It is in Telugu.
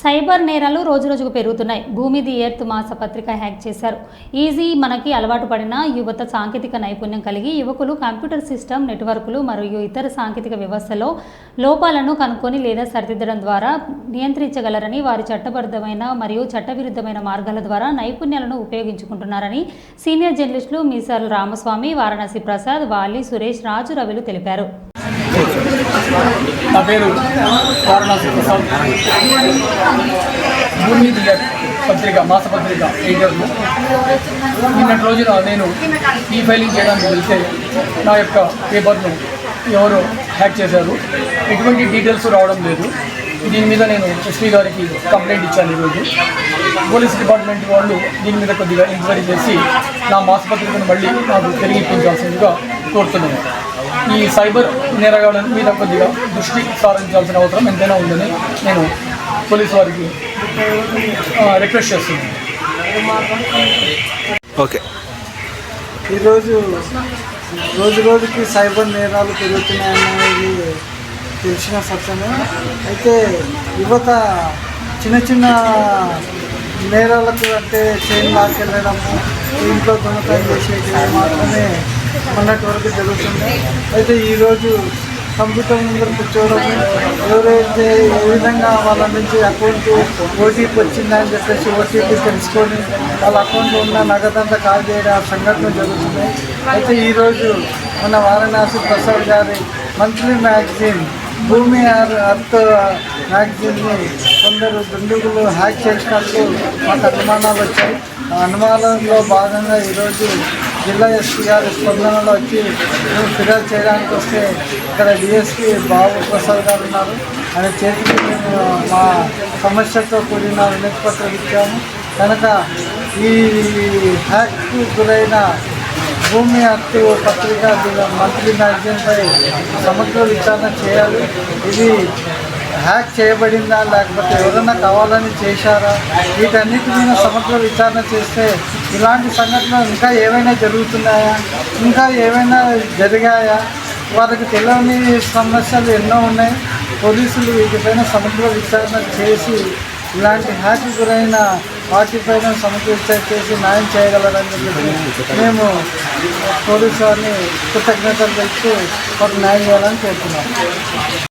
సైబర్ నేరాలు రోజురోజుకు పెరుగుతున్నాయి. భూమి ది ఎర్త్ మాస పత్రిక హ్యాక్ చేశారు. ఈజీ మనకి అలవాటు పడిన యువత సాంకేతిక నైపుణ్యం కలిగి యువకులు కంప్యూటర్ సిస్టమ్ నెట్వర్క్లు మరియు ఇతర సాంకేతిక వ్యవస్థలో లోపాలను కనుక్కొని లేదా సరిదిద్దడం ద్వారా నియంత్రించగలరని వారి చట్టబద్ధమైన మరియు చట్టవిరుద్ధమైన మార్గాల ద్వారా నైపుణ్యాలను ఉపయోగించుకుంటున్నారని సీనియర్ జర్నలిస్టులు మీసాల రామస్వామి వారణాసి ప్రసాద్ వాలి సురేష్ రాజు రవిలు తెలిపారు. నా పేరు వారణాసి ప్రసాద్ భూమి దియర్ పత్రిక మాసపత్రిక ఎడిటర్ను నిన్నటి రోజున నేను ఈ ఫైలింగ్ చేయడానికి వెళ్తే నా యొక్క పేపర్ను ఎవరో హ్యాక్ చేశారు. ఎటువంటి డీటెయిల్స్ రావడం లేదు. దీని మీద నేను ఎస్పీ గారికి కంప్లైంట్ ఇచ్చాను ఈరోజు. పోలీస్ డిపార్ట్మెంట్ వాళ్ళు దీని మీద కొద్దిగా ఎంక్వైరీ చేసి నా మాసపత్రికను మళ్ళీ నాకు తిరిగి ఇప్పించాల్సిందిగా కోరుతున్నాను. ఈ సైబర్ నేరగాళ్ళ మీద కొద్దిగా దృష్టి సారించాల్సిన అవసరం ఎంతైనా ఉందని నేను పోలీసు వారికి రిక్వెస్ట్ చేస్తున్నాను. ఓకే. ఈరోజు రోజు రోజుకి సైబర్ నేరాలు పెరుగుతున్నాయనేది తెలిసిన సత్యమే. అయితే యువత చిన్న చిన్న నేరాలకు అంటే చైన్ లాక్కెళ్ళడము ఇంట్లో దొంగతనం చేసేది మాత్రమే మొన్నటి వరకు జరుగుతుంది అయితే ఈరోజు కంప్యూటర్ ముందర కూర్చోవడం ఎవరైతే ఏ విధంగా వాళ్ళ నుంచి అకౌంట్ ఓటీపీ వచ్చిందని చెప్పేసి ఓటీపీ తెలుసుకొని వాళ్ళ అకౌంట్లో ఉన్న నగదంతా కాల్ చేయడం ఆ సంఘటన జరుగుతుంది. అయితే ఈరోజు మన వారణాసి ప్రసాద్ గారి monthly magazine Bhoomi or earth మ్యాగజైన్ని కొందరు దుండుగులు హ్యాక్ చేసినట్టు మాకు అనుమానాలు వచ్చాయి. ఆ అనుమానంలో భాగంగా ఈరోజు జిల్లా ఎస్పీ గారి స్పందనలో వచ్చి మేము ఫిర్యాదు చేయడానికి వస్తే ఇక్కడ డిఎస్పీ బాబు ప్రసాద్ గారు ఉన్నారు. ఆయన చేతికి మేము మా సమస్యతో కూడిన వినతి పత్రం ఇచ్చాము. కనుక ఈ హ్యాక్కు గురైన భూమి హక్కు పత్రిక మంత్లీ మ్యాగజైన్పై సమగ్ర విచారణ చేయాలి. ఇది హ్యాక్ చేయబడిందా లేకపోతే ఎవరైనా కావాలని చేశారా వీటన్నిటి మీద సమగ్ర విచారణ చేస్తే ఇలాంటి సంఘటనలు ఇంకా ఏవైనా జరుగుతున్నాయా? ఇంకా ఏవైనా జరిగాయా? వాళ్ళకి తెలియని సమస్యలు ఎన్నో ఉన్నాయి. పోలీసులు వీటిపైన సమగ్ర విచారణ చేసి ఇలాంటి హ్యాక్ గురైన వాటిపైన సమగ్ర విచారణ చేసి న్యాయం చేయగలరని చెప్పి మేము పోలీసు వారిని కృతజ్ఞతలు పెట్టి ఒక న్యాయం చేయాలని కోరుతున్నాం.